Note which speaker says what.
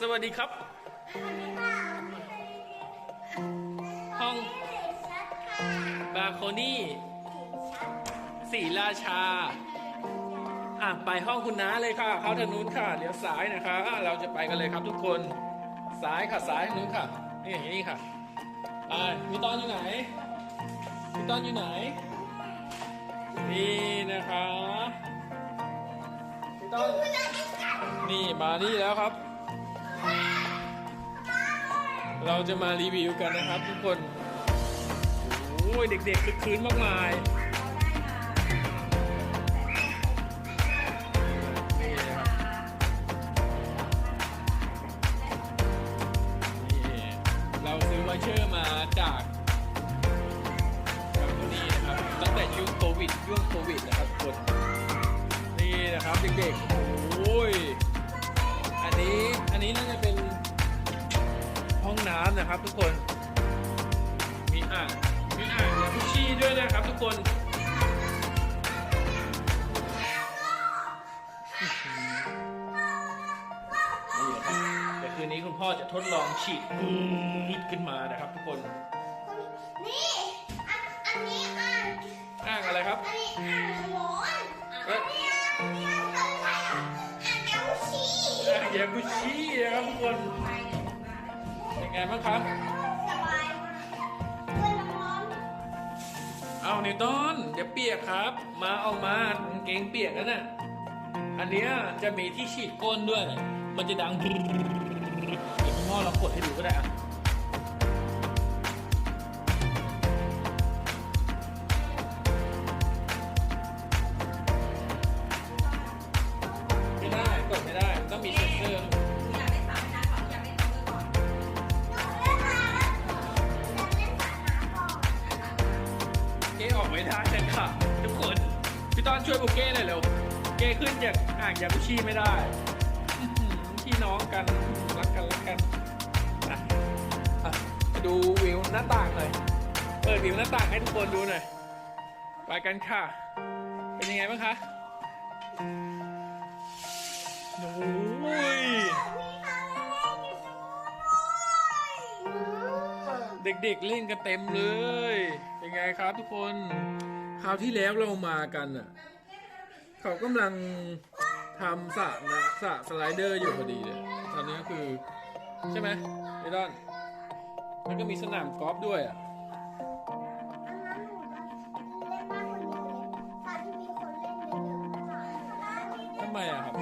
Speaker 1: สวัสดีครับ ห้องบาโคนี่สีราชา อะ ไปห้องคุณน้าเลยค่ะ เข้าทางนู้นค่ะเลี้ยวซ้ายนะคะอะเราจะไปกันเลยครับทุกคนซ้ายค่ะซ้ายทางนู้นค่ะ นี่นี่ค่ะอ่ามีตอนอยู่ไหนมีตอนอยู่ไหน นี่นะคะมีตอน นี่มานี่แล้วครับ เราจะมารีวิวกันนะครับ ทุกคนโอ้ยเด็กๆคึกคืนมากมายนี่นะครับนี่เราซื้อวอเชอร์มาจากจากตัวนี้นะครับตั้งแต่ช่วงโควิดช่วงโควิดนะครับทุกคนนี่นะครับเด็กๆ นะครับทุกคน มีอ่างมีอ่างยาคุชี่ด้วยนะครับทุกคนนี่นะครับแต่คืนนี้คุณพ่อจะทดลองฉีดปืดขึ้นมานะครับทุกคน
Speaker 2: นี่อันอันนี้อ่าน
Speaker 1: อ่างอะไรครับ
Speaker 2: อันนี้อ่านร้อน
Speaker 1: เอ๊ะ
Speaker 2: อันนี้อ่างอันนี้อะไรอะอ่านเอลชี
Speaker 1: อ่างยาคุชี่นะครับทุกคน ไงบ้างครับ
Speaker 2: สบายมากเพื่อนร้อน
Speaker 1: เอานิวตันเดี๋ยวเปียกครับ มาเอามากางเกงเปียกนั่นน่ะอันเนี้ยจะมีที่ฉีดก้นด้วย มันจะดังเดี๋ยวคุณพ่อเรากดให้ดูก็ได้อะ ออ
Speaker 3: กไม่ได้นะ
Speaker 1: ครับทุกคนพี่ต้อนช่วยบุกเก้หน่อยเร็วเก้ขึ้นจากอ่างยาคุชีไม่ได้พี่น้องกันรักกันรักกันอะดูวิวหน้าต่างหน่อยเปิดวิวหน้าต่างให้ทุกคนดูหน่อยไปกันค่ะ เป็นยังไงบ้างคะโอ้ย
Speaker 2: เด็
Speaker 1: กๆเล่นกันเต็มเลยยังไงครับทุกคนคราวที่แล้วเรามากันอะ เขากำลังทำสระนะสระสไลเดอร์อยู่พอดีเลยตอนนี้ก็คือ ใช่ไหมไอ้ดอานมันก็มีสนามกอล์ฟด้วยอะทำไมอะ